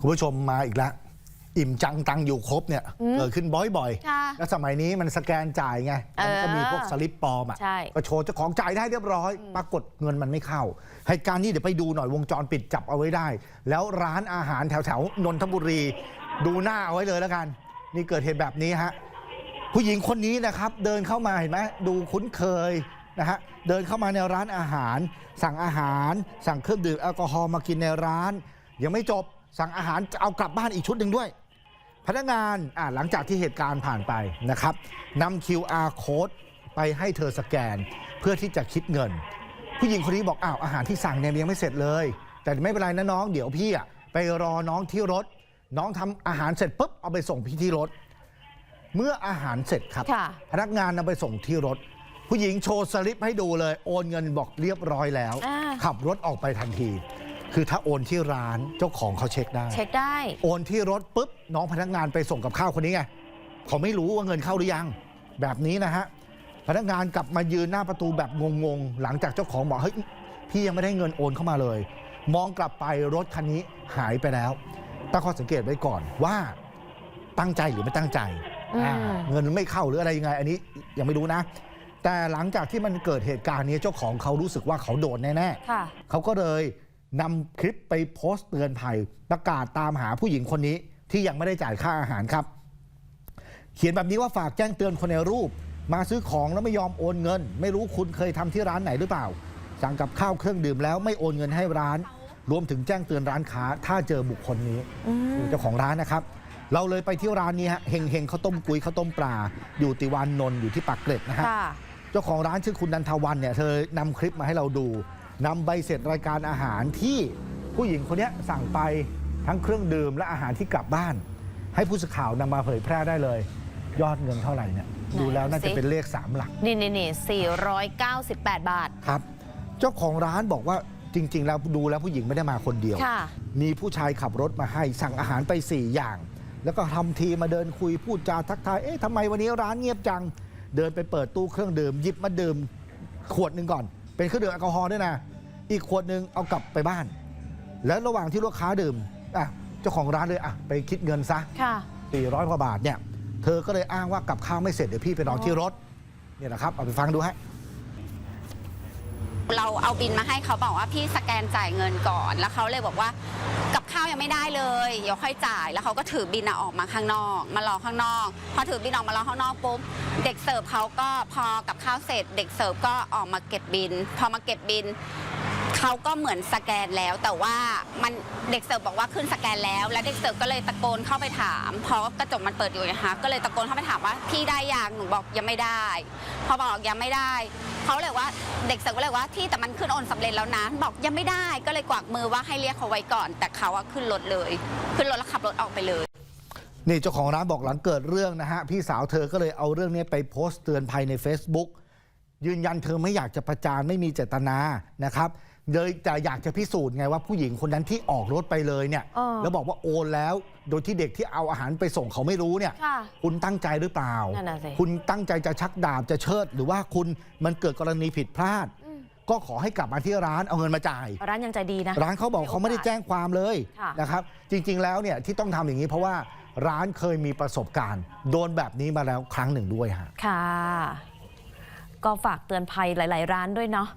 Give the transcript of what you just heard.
คุณผู้ชมมาอีกแล้วอิ่มจังตังอยู่ครบเนี่ยเกิดขึ้นบ่อยค่ะๆ แล้วสมัยนี้มันสแกนจ่ายไงแล้วมันก็มีพวกสลิปปลอมอะใช่ ก็โชว์เจ้าของจ่ายได้เรียบร้อย ปรากฏเงินมันไม่เข้าเหตุการณ์นี้เดี๋ยวไปดูหน่อยวงจรปิดจับเอาไว้ได้ แล้วร้านอาหารแถวๆนนทบุรี ดูหน้าเอาไว้เลยแล้วกัน นี่เกิดเหตุแบบนี้ฮะผู้หญิงคนนี้นะครับ เดินเข้ามาเห็นไหมดูคุ้นเคยนะฮะเดินเข้ามาในร้านอาหาร สั่งอาหาร สั่งเครื่องดื่มแอลกอฮอล์มากินในร้าน ยังไม่จบ สั่งอาหารจะเอากลับบ้านอีกชุดหนึ่งด้วย พนักงานอ่าหลังจากที่เหตุการณ์ผ่านไปนะครับนำ QR code ไปให้เธอสแกนเพื่อที่จะคิดเงิน ผู้หญิงคนนี้บอกอ้าวอาหารที่สั่งเนี่ยยังไม่เสร็จเลย แต่ไม่เป็นไรนะน้อง เดี๋ยวพี่อะไปรอน้องที่รถ น้องทำอาหารเสร็จปุ๊บเอาไปส่งพี่ที่รถ เมื่ออาหารเสร็จครับค่ะพนักงานนำไปส่งที่รถ ผู้หญิงโชว์สลิปให้ดูเลย โอนเงินบอกเรียบร้อยแล้วอ่าขับรถออกไปทันที คือถ้าโอนที่ร้านเจ้าของเขาเช็คได้ เช็คได้ โอนที่รถปุ๊บน้องพนักงานไปส่งกับข้าวคนนี้ไงเขาไม่รู้ว่าเงินเข้าหรือยัง แบบนี้นะฮะพนักงานกลับมายืนหน้าประตูแบบงงๆ หลังจากเจ้าของบอกเฮ้ยพี่ยังไม่ได้เงินโอนเข้ามาเลย มองกลับไปรถคันนี้หายไปแล้วตั้งข้อสังเกตไว้ก่อนว่าตั้งใจหรือไม่ตั้งใจอืมอ่าเงินไม่เข้าหรืออะไรยังไง อันนี้ยังไม่รู้นะ แต่หลังจากที่มันเกิดเหตุการณ์นี้เจ้าของเขารู้สึกว่าเขาโดนแน่ๆค่ะเขาก็เลย นำคลิปไปโพสต์เตือนภัยประกาศตามหาผู้หญิงคนนี้ที่ยังไม่ได้จ่ายค่าอาหารครับ เขียนแบบนี้ว่าฝากแจ้งเตือนคนในรูป มาซื้อของแล้วไม่ยอมโอนเงิน ไม่รู้คุณเคยทำที่ร้านไหนหรือเปล่า สั่งกับข้าวเครื่องดื่มแล้วไม่โอนเงินให้ร้าน รวมถึงแจ้งเตือนร้านค้า ถ้าเจอบุคคลนี้อืมเจ้าของร้านนะครับ เราเลยไปที่ร้านนี้ฮะเฮงเฮงข้าวต้มกุยข้าวต้มปลาอยู่ติวานนนท์อยู่ที่ปากเกร็ดนะฮะค่ะเจ้าของร้านชื่อคุณนันทวันเนี่ยเธอนำคลิปมาให้เราดู นำใบเสร็จรายการอาหารที่ผู้หญิงคนเนี้ยสั่งไปทั้งเครื่องดื่มและอาหารที่กลับบ้าน ให้ผู้สื่อข่าวนำมาเผยแพร่ได้เลย ยอดเงินเท่าไหร่เนี่ยไหนดูแล้วน่าจะสิเป็นเลข 3 หลัก นี่นี่นี่สี่ร้อยเก้าสิบแปดบาท ครับ เจ้าของร้านบอกว่าจริง ๆ แล้วดูแล้วผู้หญิงไม่ได้มาคนเดียว ค่ะ มีผู้ชายขับรถมาให้สั่งอาหารไป 4 อย่าง แล้วก็ทำทีมาเดินคุยพูดจาทักทาย เอ๊ะทำไมวันนี้ร้านเงียบจัง เดินไปเปิดตู้เครื่องดื่มหยิบมาดื่มขวดหนึ่งก่อน เป็นเครื่องดื่มแอลกอฮอล์ด้วยนะ อีกขวดหนึ่งเอากลับไปบ้าน แล้วระหว่างที่ลูกค้าดื่มอะเจ้าของร้านเลยอะไปคิดเงินซะค่ะ 400กว่าบาทเนี่ย เธอก็เลยอ้างว่ากับข้าวไม่เสร็จเดี๋ยวพี่ไปรอที่รถเนี่ยนะครับเอาไปฟังดูฮะ เราเอาบินมาให้เขาบอกว่าพี่สแกนจ่ายเงินก่อน แล้วเขาเลยบอกว่ากับข้าวยังไม่ได้เลยเดี๋ยวค่อยจ่าย แล้วเขาก็ถือบินอะออกมาข้างนอก มารอข้างนอก พอถือบินออกมารอข้างนอกปุ๊บเด็กเสิร์ฟเขาก็พอกับข้าวเสร็จ เด็กเสิร์ฟก็ออกมาเก็บบิน พอมาเก็บบิน เขาก็เหมือนสแกนแล้ว แต่ว่ามันเด็กเสิร์ฟบอกว่าขึ้นสแกนแล้ว แล้วเด็กเสิร์ฟก็เลยตะโกนเข้าไปถามเพราะกระจกมันเปิดอยู่นะคะก็เลยตะโกนเข้าไปถามว่าพี่ได้ยังหนูบอกยังไม่ได้ พอบอกยังไม่ได้เขาเลยว่าเด็กเสิร์ฟก็เลยว่าที่แต่มันขึ้นโอนสำเร็จแล้วนะบอกยังไม่ได้ก็เลยกวักมือว่าให้เรียกเขาไว้ก่อน แต่เขาอะขึ้นรถเลย ขึ้นรถแล้วขับรถออกไปเลยนี่เจ้าของร้านบอกหลังเกิดเรื่องนะฮะ พี่สาวเธอก็เลยเอาเรื่องนี้ไปโพสต์เตือนภัยใน Facebook ยืนยันเธอไม่อยากจะประจานไม่มีเจตนานะครับ เลยแต่อยากจะพิสูจน์ไงว่าผู้หญิงคนนั้นที่ออกรถไปเลยเนี่ย เออแล้วบอกว่าโอนแล้ว โดยที่เด็กที่เอาอาหารไปส่งเขาไม่รู้เนี่ย ค่ะคุณตั้งใจหรือเปล่า นั่นน่ะสิ คุณตั้งใจจะชักดาบจะเชิด หรือว่าคุณมันเกิดกรณีผิดพลาด อืมก็ขอให้กลับมาที่ร้านเอาเงินมาจ่าย ร้านยังใจดีนะ ร้านเขาบอกเขาไม่ได้แจ้งความเลยค่ะ นะครับ จริง ๆ แล้วเนี่ยที่ต้องทำอย่างนี้เพราะว่าร้านเคยมีประสบการณ์ โดนแบบนี้มาแล้วครั้งหนึ่งด้วยฮะ ค่ะ ก็ฝากเตือนภัยหลาย ๆ ร้านด้วยเนาะ